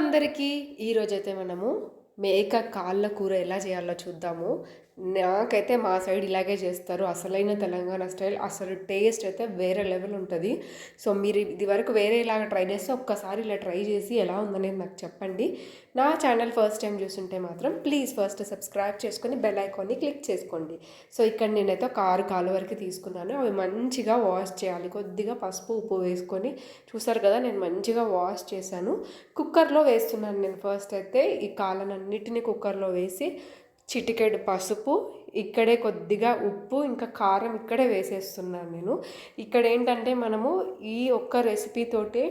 అందరికీ ఈరోజైతే మనము మేక కాళ్ళ కూర ఎలా చేయాలో చూద్దాము. నాకైతే మా సైడ్ ఇలాగే చేస్తారు. అసలైన తెలంగాణ స్టైల్. అసలు టేస్ట్ అయితే వేరే లెవెల్ ఉంటుంది. సో మీరు ఇది వరకు వేరే ఇలాగ ట్రై చేస్తే ఒక్కసారి ఇలా ట్రై చేసి ఎలా ఉందనేది నాకు చెప్పండి. నా ఛానల్ ఫస్ట్ టైం చూస్తుంటే మాత్రం ప్లీజ్ ఫస్ట్ సబ్స్క్రైబ్ చేసుకొని బెల్ ఐకాన్ని క్లిక్ చేసుకోండి. సో ఇక్కడ నేనైతే ఒక ఆరు కాలు వరకు తీసుకున్నాను. అవి మంచిగా వాష్ చేయాలి. కొద్దిగా పసుపు ఉప్పు వేసుకొని చూసారు కదా నేను మంచిగా వాష్ చేశాను. కుక్కర్లో వేస్తున్నాను నేను ఫస్ట్ అయితే. ఈ కాళ్ళనన్నిటిని కుక్కర్లో వేసి చిటికెడు పసుపు ఇక్కడే కొద్దిగా ఉప్పు ఇంకా కారం ఇక్కడే వేసేస్తున్నాను నేను. ఇక్కడ ఏంటంటే మనము ఈ ఒక్క రెసిపీతోటే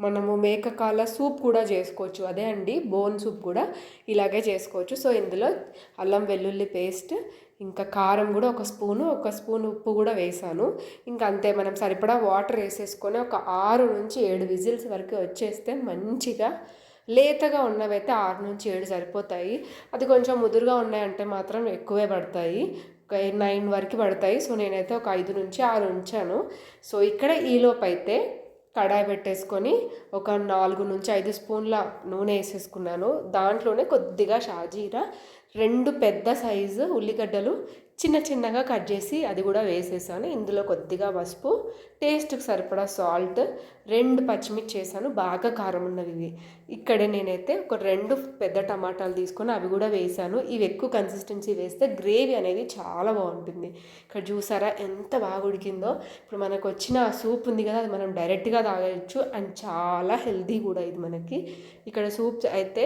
మనము మేకకాల సూప్ కూడా చేసుకోవచ్చు. అదే అండి బోన్ సూప్ కూడా ఇలాగే చేసుకోవచ్చు. సో ఇందులో అల్లం వెల్లుల్లి పేస్ట్ ఇంకా కారం కూడా ఒక స్పూను ఒక స్పూన్ ఉప్పు కూడా వేసాను. ఇంకా అంతే మనం సరిపడా వాటర్ వేసేసుకొని ఒక ఆరు నుంచి ఏడు విజిల్స్ వరకు వచ్చేస్తే మంచిగా లేతగా ఉన్నవైతే ఆరు నుంచి ఏడు సరిపోతాయి. అది కొంచెం ముదురుగా ఉన్నాయంటే మాత్రం ఎక్కువే పడతాయి. ఒక నైన్ వరకు పడతాయి. సో నేనైతే ఒక ఐదు నుంచి ఆరు ఉంచాను. సో ఇక్కడ ఈలోపు అయితే కడాయి పెట్టేసుకొని ఒక నాలుగు నుంచి ఐదు స్పూన్ల నూనె వేసేసుకున్నాను. దాంట్లోనే కొద్దిగా షాజీరా రెండు పెద్ద సైజు ఉల్లిగడ్డలు చిన్న చిన్నగా కట్ చేసి అది కూడా వేసేసాను. ఇందులో కొద్దిగా పసుపు టేస్ట్కి సరిపడా సాల్ట్ రెండు పచ్చిమిర్చి వేసాను. బాగా కారం ఉన్నవి ఇవి. ఇక్కడ నేనైతే ఒక రెండు పెద్ద టమాటాలు తీసుకొని అవి కూడా వేసాను. ఇవి ఎక్కువ కన్సిస్టెన్సీ వేస్తే గ్రేవీ అనేది చాలా బాగుంటుంది. ఇక్కడ చూసారా ఎంత బాగా ఉడికిందో. ఇప్పుడు మనకు వచ్చిన ఆ సూప్ ఉంది కదా అది మనం డైరెక్ట్గా తాగవచ్చు అండ్ చాలా హెల్దీ కూడా ఇది మనకి. ఇక్కడ సూప్ అయితే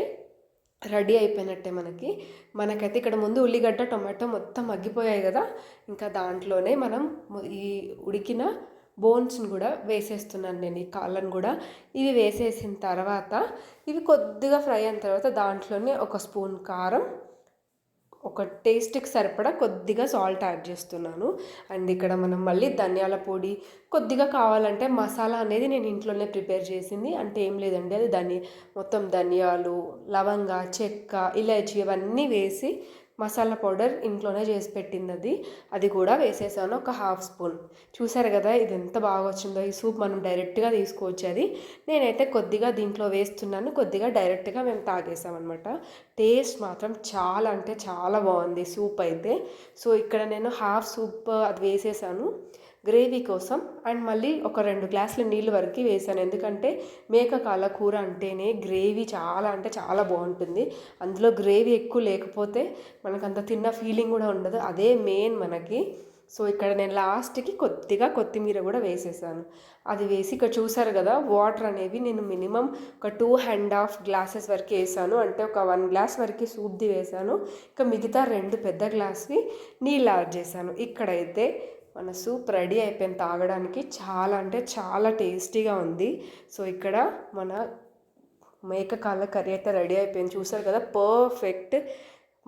రెడీ అయిపోయినట్టే మనకి. మనకైతే ఇక్కడ ముందు ఉల్లిగడ్డ టొమాటో మొత్తం మగ్గిపోయాయి కదా. ఇంకా దాంట్లోనే మనం ఈ ఉడికిన బోన్స్ని కూడా వేసేస్తున్నాను నేను ఈ కాళ్ళను కూడా. ఇవి వేసేసిన తర్వాత ఇవి కొద్దిగా ఫ్రై అయిన తర్వాత దాంట్లోనే ఒక స్పూన్ కారం ఒక టేస్ట్కి సరిపడా కొద్దిగా సాల్ట్ యాడ్ చేస్తున్నాను. అండ్ ఇక్కడ మనం మళ్ళీ ధనియాల పొడి కొద్దిగా కావాలంటే మసాలా అనేది నేను ఇంట్లోనే ప్రిపేర్ చేసింది. అంటే ఏం లేదండి అది ధని మొత్తం ధనియాలు లవంగ చెక్క ఇలాచి ఇవన్నీ వేసి మసాలా పౌడర్ ఇంట్లోనే చేసి పెట్టింది అది అది కూడా వేసేసాను ఒక హాఫ్ స్పూన్. చూసారు కదా ఇది ఎంత బాగా వచ్చిందో ఈ సూప్ మనం డైరెక్ట్గా తీసుకోవచ్చు అది. నేనైతే కొద్దిగా దీంట్లో వేస్తున్నాను. కొద్దిగా డైరెక్ట్గా మేము తాగేసామన్నమాట. టేస్ట్ మాత్రం చాలా అంటే చాలా బాగుంది సూప్ అయితే. సో ఇక్కడ నేను హాఫ్ సూప్ అది వేసేసాను. గ్రేవీ కోసం అండ్ మళ్ళీ ఒక రెండు గ్లాసుల నీళ్ళు వరకు వేసాను. ఎందుకంటే మేకకాల కూర అంటేనే గ్రేవీ చాలా అంటే చాలా బాగుంటుంది. అందులో గ్రేవీ ఎక్కువ లేకపోతే మనకు అంత తిన్న ఫీలింగ్ కూడా ఉండదు. అదే మెయిన్ మనకి. సో ఇక్కడ నేను లాస్ట్కి కొద్దిగా కొత్తిమీర కూడా వేసేసాను. అది వేసి ఇక్కడ చూసారు కదా వాటర్ అనేవి నేను మినిమం ఒక టూ అండ్ హాఫ్ గ్లాసెస్ వరకు వేసాను. అంటే ఒక వన్ గ్లాస్ వరకు సూప్ది వేసాను. ఇంకా మిగతా రెండు పెద్ద గ్లాస్వి నీళ్ళు యాడ్ చేశాను. ఇక్కడైతే మన సూప్ రెడీ అయిపోయింది తాగడానికి. చాలా అంటే చాలా టేస్టీగా ఉంది. సో ఇక్కడ మన మేక కాళ్ళ కర్రీ అయితే రెడీ అయిపోయింది. చూసారు కదా పర్ఫెక్ట్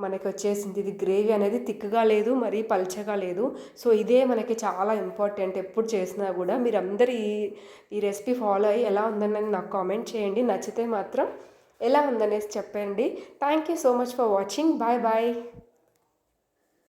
మనకి వచ్చేసింది. ఇది గ్రేవీ అనేది థిక్గా లేదు మరీ పల్చగా లేదు. సో ఇదే మనకి చాలా ఇంపార్టెంట్ ఎప్పుడు చేసినా కూడా. మీరు అందరు ఈ ఈ రెసిపీ ఫాలో అయ్యి ఎలా ఉందని నాకు కామెంట్ చేయండి. నచ్చితే మాత్రం ఎలా ఉందనేసి చెప్పండి. Thank you so much for watching. Bye bye.